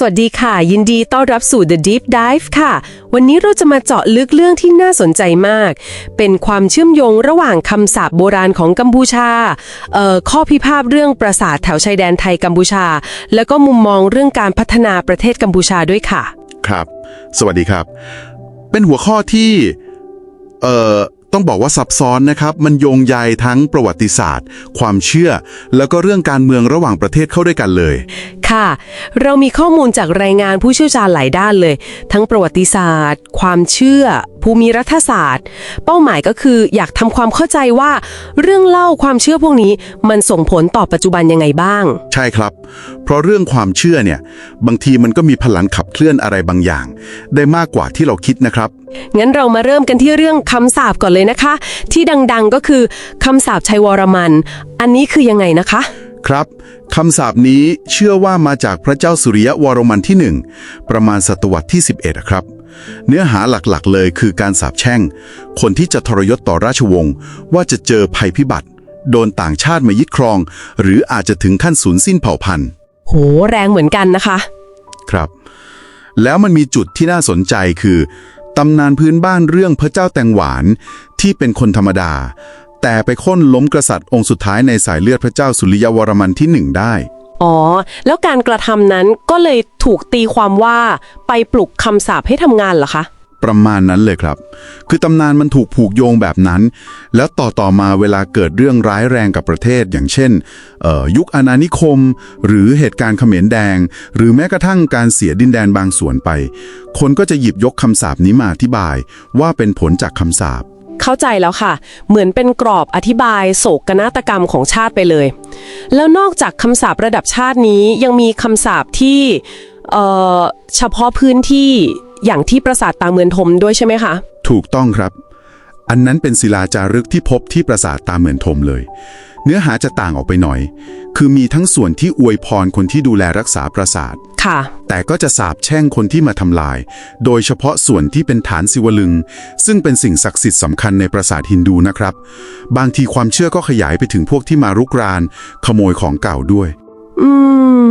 สวัสดีค่ะ ยินดีต้อนรับสู่ The Deep Dive ค่ะ วันนี้เราจะมาเจาะลึกเรื่องที่น่าสนใจมาก เป็นความเชื่อมโยงระหว่างคำสาปโบราณของกัมพูชาข้อพิพาทเรื่องปราสาทแถวชายแดนไทยกัมพูชา แล้วก็มุมมองเรื่องการพัฒนาประเทศกัมพูชาด้วยค่ะ ครับ สวัสดีครับ เป็นหัวข้อที่เอ่อ ต้องบอกว่าซับซ้อนนะครับ มันโยงใยทั้งประวัติศาสตร์ ความเชื่อ แล้วก็เรื่องการเมืองระหว่างประเทศเข้าด้วยกันเลย ค่ะ เรามีข้อมูลจากรายงานผู้เชี่ยวชาญหลายด้านเลย ทั้งประวัติศาสตร์ ความเชื่อ ภูมิรัฐศาสตร์ เป้าหมายก็คืออยากทำความเข้าใจว่า เรื่องเล่าความเชื่อพวกนี้มันส่งผลต่อปัจจุบันยังไงบ้าง ใช่ครับ เพราะเรื่องความเชื่อเนี่ยบางทีมันก็มีพลังขับเคลื่อนอะไรบางอย่าง ได้มากกว่าที่เราคิดนะครับ งั้นเรามาเริ่มกันที่เรื่องคำสาปก่อนเลยนะคะ ที่ดังๆก็คือคำสาปชัยวรมัน อันนี้คือยังไงนะคะครับคำสาปนี้เชื่อว่ามาจากพระเจ้าสุริยะวรมันที่หนึ่งประมาณศตวรรษที่ 11อะครับ เนื้อหาหลักๆ เลยคือการสาปแช่ง คนที่จะทรยศต่อราชวงศ์ว่าจะเจอภัยพิบัติ โดนต่างชาติมายึดครอง หรืออาจจะถึงขั้นสูญสิ้นเผ่าพันธุ์ โห แรงเหมือนกันนะคะ ครับ แล้วมันมีจุดที่น่าสนใจคือตำนานพื้นบ้านเรื่องพระเจ้าแตงหวานที่เป็นคนธรรมดา แต่ไปค้นล้มกษัตริย์องค์สุดท้ายในสายเลือดพระเจ้าสุริยวรมันที่หนึ่งได้ อ๋อ แล้วการกระทำนั้นก็เลยถูกตีความว่าไปปลุกคำสาปให้ทำงานเหรอคะ ประมาณนั้นเลยครับ คือตำนานมันถูกผูกโยงแบบนั้น แล้วต่อต่อมาเวลาเกิดเรื่องร้ายแรงกับประเทศ อย่างเช่น ยุคอาณานิคม หรือเหตุการณ์เขมรแดง หรือแม้กระทั่งการเสียดินแดนบางส่วนไป คนก็จะหยิบยกคำสาปนี้มาอธิบาย ว่าเป็นผลจากคำสาป เข้าใจแล้วค่ะ เหมือนเป็นกรอบอธิบายโศกนาฏกรรมของชาติไปเลย แล้วนอกจากคำสาประดับชาตินี้ยังมีคำสาปที่เเฉพาะพื้นที่อย่างที่ปราสาทตาเมือนทมด้วยใช่ไหมคะ ถูกต้องครับ อันนั้นเป็นศิลาจารึกที่พบที่ปราสาทตาเหมือนทมเลย เนื้อหาจะต่างออกไปหน่อย คือมีทั้งส่วนที่อวยพรคนที่ดูแลรักษาปราสาท ค่ะ แต่ก็จะสาบแช่งคนที่มาทำลาย โดยเฉพาะส่วนที่เป็นฐานศิวลึง ซึ่งเป็นสิ่งศักดิ์สิทธิ์สำคัญในปราสาทฮินดูนะครับ บางทีความเชื่อก็ขยายไปถึงพวกที่มารุกราน ขโมยของเก่าด้วย อืม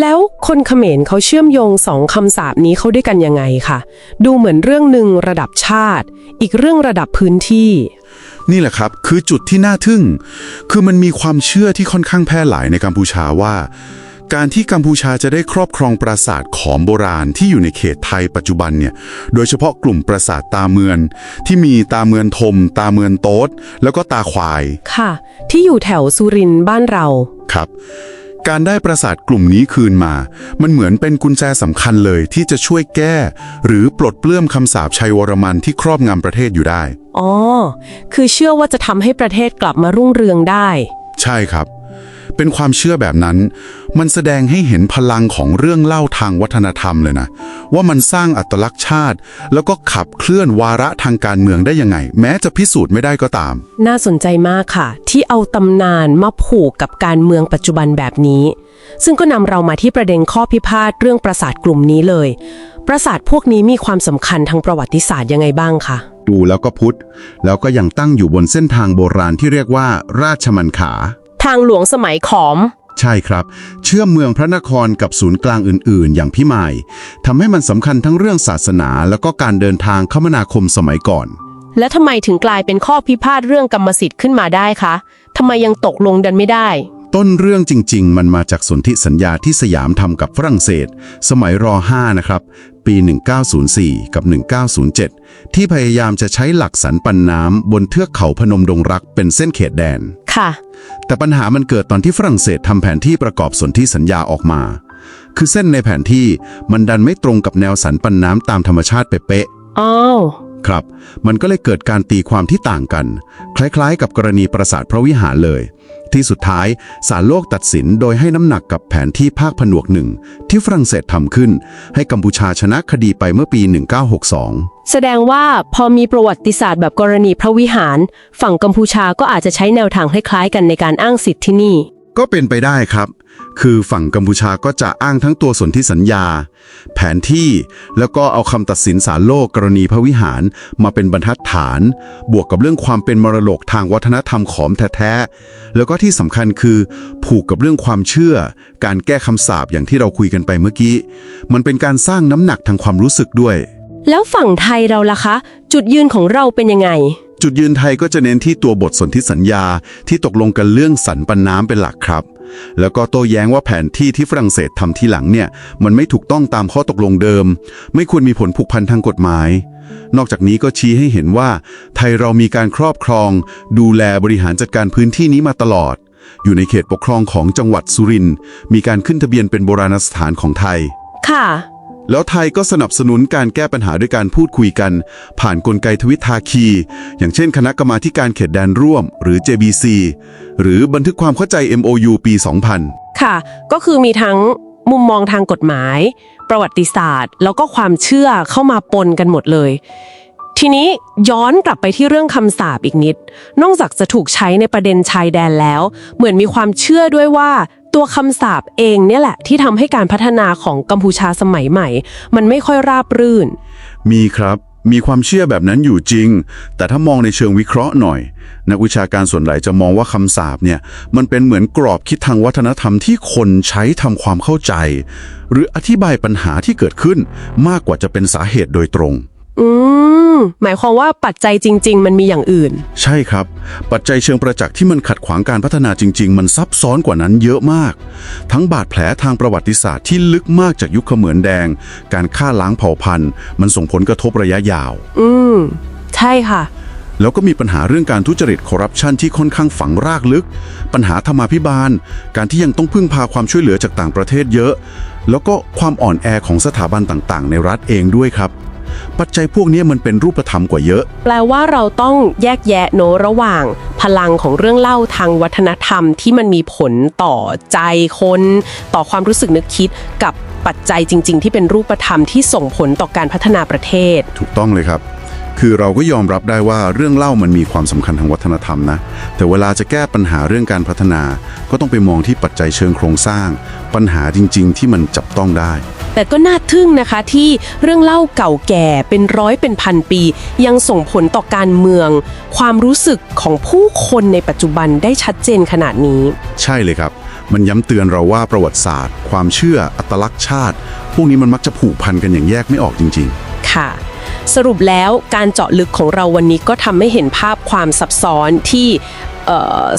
แล้วคนเขมรเขาเชื่อมโยงสองคำสาปนี้เข้าด้วยกันยังไงคะดูเหมือนเรื่องหนึ่งระดับชาติ อีกเรื่องระดับพื้นที่ นี่แหละครับคือจุดที่น่าทึ่ง คือมันมีความเชื่อที่ค่อนข้างแพร่หลายในกัมพูชาว่า การที่กัมพูชาจะได้ครอบครองปราสาทขอมโบราณที่อยู่ในเขตไทยปัจจุบันเนี่ย โดยเฉพาะกลุ่มปราสาทตาเมือน ที่มีตาเมือนทม ตาเมือนโต๊ดแล้วก็ตาควายค่ะ ที่อยู่แถวสุรินทร์บ้านเราครับ การได้ปราสาทกลุ่มนี้คืนมา มันเหมือนเป็นกุญแจสำคัญเลยที่จะช่วยแก้ หรือปลดเปลื้องคำสาปชัยวรมันที่ครอบงำประเทศอยู่ได้ อ๋อ คือเชื่อว่าจะทำให้ประเทศกลับมารุ่งเรืองได้ ใช่ครับ เป็นความเชื่อแบบนั้น มันแสดงให้เห็นพลังของเรื่องเล่าทางวัฒนธรรมเลยนะ ว่ามันสร้างอัตลักษณ์ชาติ แล้วก็ขับเคลื่อนวาระทางการเมืองได้ยังไง แม้จะพิสูจน์ไม่ได้ก็ตาม น่าสนใจมากค่ะ ที่เอาตำนานมาผูกกับการเมืองปัจจุบันแบบนี้ ซึ่งก็นำเรามาที่ประเด็นข้อพิพาทเรื่องปราสาทกลุ่มนี้เลย ปราสาทพวกนี้มีความสำคัญทางประวัติศาสตร์ยังไงบ้างคะดูแล้วก็พุทธแล้วก็ยังตั้งอยู่บนเส้นทางโบราณที่เรียกว่าราชมันขา ทางหลวงสมัยขอม ใช่ครับ เชื่อมเมืองพระนครกับศูนย์กลางอื่น ๆ อย่างพิมายทำให้มันสำคัญทั้งเรื่องศาสนาแล้วก็การเดินทางคมนาคมสมัยก่อน และทำไมถึงกลายเป็นข้อพิพาทเรื่องกรรมสิทธิ์ขึ้นมาได้คะทำไมยังตกลงกันไม่ได้ ต้นเรื่องจริง ๆ มันมาจากสนธิสัญญาที่สยามทำกับฝรั่งเศส สมัยร5นะครับ ปี 1904 กับ 1907 ที่พยายามจะใช้หลักสันปันน้ำบนเทือกเขาพนมดงรักเป็นเส้นเขตแดน ค่ะ แต่ปัญหามันเกิดตอนที่ฝรั่งเศสทำแผนที่ประกอบสนธิสัญญาออกมา คือเส้นในแผนที่มันดันไม่ตรงกับแนวสันปันน้ำตามธรรมชาติเป๊ะๆอ้าว ครับ มันก็เลยเกิดการตีความที่ต่างกัน คล้ายๆ กับกรณีปราสาทพระวิหารเลย ที่สุดท้ายศาลโลกตัดสินโดยให้น้ำหนักกับแผนที่ภาคผนวกหนึ่งที่ฝรั่งเศสทำขึ้น ให้กัมพูชาชนะคดีไปเมื่อปี 1962 แสดงว่าพอมีประวัติศาสตร์แบบกรณีพระวิหาร ฝั่งกัมพูชาก็อาจจะใช้แนวทางคล้ายๆ กันในการอ้างสิทธิ์ที่นี่ ก็เป็นไปได้ครับ คือฝั่งกัมพูชาก็จะอ้างทั้งตัวสนธิสัญญา แผนที่แล้วก็เอาคำตัดสินศาลโลกกรณีพระวิหารมาเป็นบรรทัดฐาน บวกกับเรื่องความเป็นมรดกทางวัฒนธรรมขอมแท้ๆแล้วก็ที่สำคัญคือ ผูกกับเรื่องความเชื่อ การแก้คำสาปอย่างที่เราคุยกันไปเมื่อกี้ มันเป็นการสร้างน้ำหนักทางความรู้สึกด้วย แล้วฝั่งไทยเราล่ะคะ จุดยืนของเราเป็นยังไง จุดยืนไทยก็จะเน้นที่ตัวบทสนธิสัญญาที่ตกลงกันเรื่องสันปันน้ำเป็นหลักครับ แล้วก็โต้แย้งว่าแผนที่ที่ฝรั่งเศสทำที่หลังเนี่ย มันไม่ถูกต้องตามข้อตกลงเดิม ไม่ควรมีผลผูกพันทางกฎหมาย นอกจากนี้ก็ชี้ให้เห็นว่า ไทยเรามีการครอบครอง ดูแลบริหารจัดการพื้นที่นี้มาตลอด อยู่ในเขตปกครองของจังหวัดสุรินทร์มีการขึ้นทะเบียนเป็นโบราณสถานของไทย ค่ะ แล้วไทยก็สนับสนุนการแก้ปัญหาด้วยการพูดคุยกัน ผ่านนกลไกทวิภาคี อย่างเช่น คณะกรรมาธิการเขตแดนร่วม หรือ JBC หรือบันทึกความเข้าใจ MOU ปี 2000 ค่ะ ก็คือมีทั้งมุมมองทางกฎหมาย ประวัติศาสตร์ แล้วก็ความเชื่อเข้ามาปนกันหมดเลย ทีนี้ย้อนกลับไปที่เรื่องคำสาปอีกนิด นอกจากจะถูกใช้ในประเด็นชายแดนแล้ว เหมือนมีความเชื่อด้วยว่า ตัวคำสาปเองเนี่ยแหละที่ทำให้การพัฒนาของกัมพูชาสมัยใหม่ มันไม่ค่อยราบรื่น มีครับ มีความเชื่อแบบนั้นอยู่จริง แต่ถ้ามองในเชิงวิเคราะห์หน่อย นักวิชาการส่วนใหญ่จะมองว่าคำสาปเนี่ย มันเป็นเหมือนกรอบคิดทางวัฒนธรรมที่คนใช้ทำความเข้าใจ หรืออธิบายปัญหาที่เกิดขึ้นมากกว่าจะเป็นสาเหตุโดยตรง อืม หมายความว่าปัจจัยจริง ๆ มันมีอย่างอื่น ใช่ครับ ปัจจัยเชิงประจักษ์ที่มันขัดขวางการพัฒนาจริง ๆ มันซับซ้อนกว่านั้นเยอะมาก ทั้งบาดแผลทางประวัติศาสตร์ที่ลึกมากจากยุคเขมือนแดง การฆ่าล้างเผ่าพันธุ์ มันส่งผลกระทบระยะยาว อืม ใช่ค่ะ แล้วก็มีปัญหาเรื่องการทุจริตคอร์รัปชันที่ค่อนข้างฝังรากลึก ปัญหาธรรมาภิบาล การที่ยังต้องพึ่งพาความช่วยเหลือจากต่างประเทศเยอะ แล้วก็ความอ่อนแอของสถาบันต่างๆ ในรัฐเองด้วยครับ ปัจจัยพวกนี้มันเป็นรูปธรรมกว่าเยอะ แปลว่าเราต้องแยกแยะโนระหว่าง พลังของเรื่องเล่าทางวัฒนธรรมที่มันมีผลต่อใจคน ต่อความรู้สึกนึกคิดกับปัจจัยจริง ๆ ที่เป็นรูปธรรมที่ส่งผลต่อการพัฒนาประเทศ ถูกต้องเลยครับ คือเราก็ยอมรับได้ว่าเรื่องเล่ามันมีความสำคัญทางวัฒนธรรมนะ แต่เวลาจะแก้ปัญหาเรื่องการพัฒนา ก็ต้องไปมองที่ปัจจัยเชิงโครงสร้าง ปัญหาจริง ๆ ที่มันจับต้องได้ แต่ก็น่าทึ่งนะคะที่เรื่องเล่าเก่าแก่เป็นร้อยเป็นพันปี ยังส่งผลต่อการเมือง ความรู้สึกของผู้คนในปัจจุบันได้ชัดเจนขนาดนี้ ใช่เลยครับ มันย้ำเตือนเราว่าประวัติศาสตร์ ความเชื่ออัตลักษณ์ชาติ พวกนี้มันมักจะผูกพันกันอย่างแยกไม่ออกจริง ๆค่ะสรุปแล้วการเจาะลึกของเราวันนี้ก็ทำให้เห็นภาพความซับซ้อนที่เอ่อ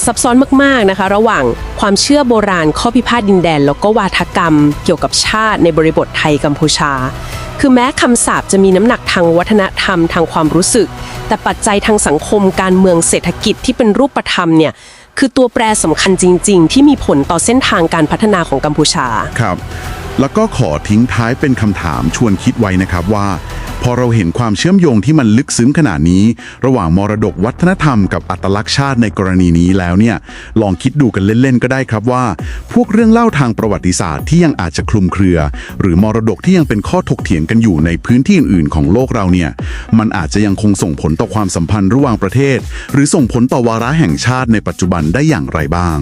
ซับซ้อนมากๆนะคะ ระหว่างความเชื่อโบราณข้อพิพาทดินแดน แล้วก็วาทกรรมเกี่ยวกับชาติในบริบทไทยกัมพูชา คือแม้คำสาปจะมีน้ำหนักทางวัฒนธรรมทางความรู้สึก แต่ปัจจัยทางสังคมการเมืองเศรษฐกิจที่เป็นรูปธรรมเนี่ยคือตัวแปรสำคัญจริง ๆ ที่มีผลต่อเส้นทางการพัฒนาของกัมพูชาครับ แล้วก็ขอทิ้งท้ายเป็นคำถามชวนคิดไว้นะครับว่า พอเราเห็นความเชื่อมโยงที่มันลึกซึ้งขนาดนี้ ระหว่างมรดกวัฒนธรรมกับอัตลักษณ์ชาติในกรณีนี้แล้วเนี่ย ลองคิดดูกันเล่นๆก็ได้ครับว่า พวกเรื่องเล่าทางประวัติศาสตร์ที่ยังอาจจะคลุมเครือ หรือมรดกที่ยังเป็นข้อถกเถียงกันอยู่ในพื้นที่อื่นๆของโลกเราเนี่ย มันอาจจะยังคงส่งผลต่อความสัมพันธ์ระหว่างประเทศ หรือส่งผลต่อวาระแห่งชาติในปัจจุบันได้อย่างไรบ้าง